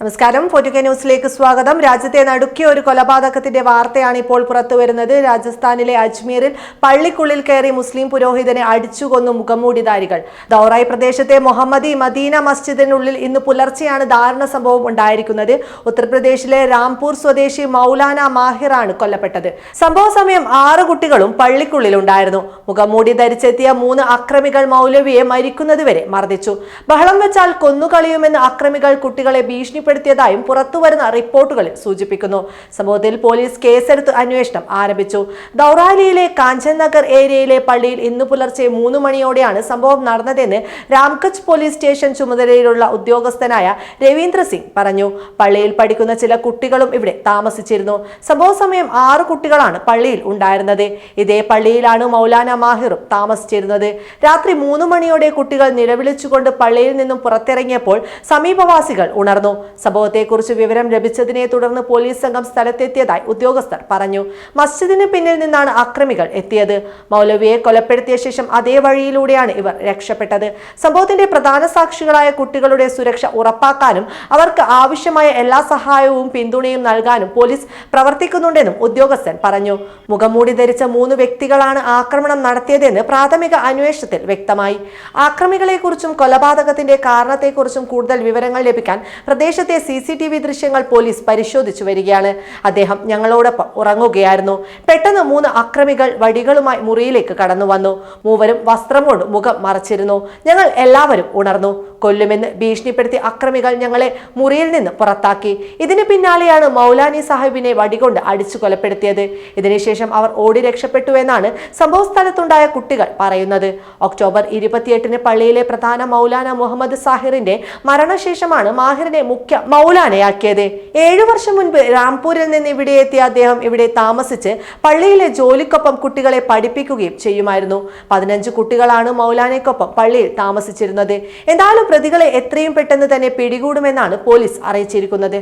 നമസ്കാരം. ഫോർട്ടുകെ ന്യൂസിലേക്ക് സ്വാഗതം. രാജ്യത്തെ നടുക്കിയ ഒരു കൊലപാതകത്തിന്റെ വാർത്തയാണ് ഇപ്പോൾ പുറത്തുവരുന്നത്. രാജസ്ഥാനിലെ അജ്മീറിൽ പള്ളിക്കുള്ളിൽ കയറി മുസ്ലിം പുരോഹിതനെ അടിച്ചുകൊന്നു മുഖംമൂടിധാരികൾ. ദൗറായി പ്രദേശത്തെ മുഹമ്മദി മദീന മസ്ജിദിനുള്ളിൽ ഇന്ന് പുലർച്ചെയാണ് ദാരുണ സംഭവം ഉണ്ടായിരിക്കുന്നത്. ഉത്തർപ്രദേശിലെ രാംപൂർ സ്വദേശി മൗലാന മാഹിറാണ് കൊല്ലപ്പെട്ടത്. സംഭവ സമയം ആറ് കുട്ടികളും പള്ളിക്കുള്ളിൽ ഉണ്ടായിരുന്നു മുഖംമൂടി ധരിച്ചെത്തിയ മൂന്ന് അക്രമികൾ മൗലവിയെ മരിക്കുന്നതുവരെ മർദ്ദിച്ചു. ബഹളം വെച്ചാൽ കൊന്നുകളയുമെന്ന് അക്രമികൾ കുട്ടികളെ ഭീഷണിപ്പെടുത്തിയതായും പുറത്തുവരുന്ന റിപ്പോർട്ടുകളിൽ സൂചിപ്പിക്കുന്നു. സംഭവത്തിൽ പോലീസ് കേസെടുത്ത് അന്വേഷണം ആരംഭിച്ചു. ദൗറാലിയിലെ കാഞ്ചൻ നഗർ ഏരിയയിലെ പള്ളിയിൽ ഇന്ന് പുലർച്ചെ മൂന്ന് മണിയോടെയാണ് സംഭവം നടന്നതെന്ന് രാംകച്ച് പോലീസ് സ്റ്റേഷൻ ചുമതലയിലുള്ള ഉദ്യോഗസ്ഥനായ രവീന്ദ്ര സിംഗ് പറഞ്ഞു. പള്ളിയിൽ പഠിക്കുന്ന ചില കുട്ടികളും ഇവിടെ താമസിച്ചിരുന്നു. സംഭവ സമയം ആറ് കുട്ടികളാണ് പള്ളിയിൽ ഉണ്ടായിരുന്നത്. ഇതേ പള്ളിയിലാണ് മൗലാന മാഹിറും താമസിച്ചിരുന്നത്. രാത്രി മൂന്ന് മണിയോടെ കുട്ടികൾ നിലവിളിച്ചുകൊണ്ട് പള്ളിയിൽ നിന്നും പുറത്തിറങ്ങിയപ്പോൾ സമീപവാസികൾ ഉണർന്നു. സംഭവത്തെക്കുറിച്ച് വിവരം ലഭിച്ചതിനെ തുടർന്ന് പോലീസ് സംഘം സ്ഥലത്തെത്തിയതായി ഉദ്യോഗസ്ഥർ പറഞ്ഞു. മസ്ജിദിന് പിന്നിൽ നിന്നാണ് അക്രമികൾ എത്തിയത്. മൗലവിയെ കൊലപ്പെടുത്തിയ ശേഷം അതേ വഴിയിലൂടെയാണ് ഇവർ രക്ഷപ്പെട്ടത്. സംഭവത്തിന്റെ പ്രധാന സാക്ഷികളായ കുട്ടികളുടെ സുരക്ഷ ഉറപ്പാക്കാനും അവർക്ക് ആവശ്യമായ എല്ലാ സഹായവും പിന്തുണയും നൽകാനും പോലീസ് പ്രവർത്തിക്കുന്നുണ്ടെന്നും ഉദ്യോഗസ്ഥൻ പറഞ്ഞു. മുഖംമൂടി ധരിച്ച മൂന്ന് വ്യക്തികളാണ് ആക്രമണം നടത്തിയതെന്ന് പ്രാഥമിക അന്വേഷണത്തിൽ വ്യക്തമായി. ആക്രമികളെക്കുറിച്ചും കൊലപാതകത്തിന്റെ കാരണത്തെക്കുറിച്ചും കൂടുതൽ വിവരങ്ങൾ ലഭിക്കാൻ പ്രദേശത്തെ സി സി ടി വി ദൃശ്യങ്ങൾ പോലീസ് പരിശോധിച്ചു വരികയാണ്. അദ്ദേഹം ഞങ്ങളോടൊപ്പം ഉറങ്ങുകയായിരുന്നു. പെട്ടെന്ന് മൂന്ന് അക്രമികൾ വടികളുമായി മുറിയിലേക്ക് കടന്നു വന്നു മൂവരും വസ്ത്രം കൊണ്ട് മുഖം മറച്ചിരുന്നു. ഞങ്ങൾ എല്ലാവരും ഉണർന്നു. കൊല്ലുമെന്ന് ഭീഷണിപ്പെടുത്തി അക്രമികൾ ഞങ്ങളെ മുറിയിൽ നിന്ന് പുറത്താക്കി. ഇതിന് പിന്നാലെയാണ് മൗലാനി സാഹിബിനെ വടികൊണ്ട് അടിച്ചു കൊലപ്പെടുത്തിയത്. ഇതിനുശേഷം അവർ ഓടി രക്ഷപ്പെട്ടു എന്നാണ് സംഭവ സ്ഥലത്തുണ്ടായ കുട്ടികൾ പറയുന്നത്. ഒക്ടോബർ ഇരുപത്തിയെട്ടിന് പള്ളിയിലെ പ്രധാന മൗലാന മുഹമ്മദ് സാഹിറിന്റെ മരണശേഷമാണ് മാഹിറിനെ മുഖ്യ മൗലാനയാക്കിയത്. ഏഴു വർഷം മുൻപ് രാംപൂരിൽ നിന്ന് ഇവിടെ എത്തിയ അദ്ദേഹം ഇവിടെ താമസിച്ച് പള്ളിയിലെ ജോലിക്കൊപ്പം കുട്ടികളെ പഠിപ്പിക്കുകയും ചെയ്യുമായിരുന്നു. പതിനഞ്ച് കുട്ടികളാണ് മൗലാനയ്ക്കൊപ്പം പള്ളിയിൽ താമസിച്ചിരുന്നത്. എന്തായാലും പ്രതികളെ എത്രയും പെട്ടെന്ന് തന്നെ പിടികൂടുമെന്നാണ് പോലീസ് അറിയിച്ചിരിക്കുന്നത്.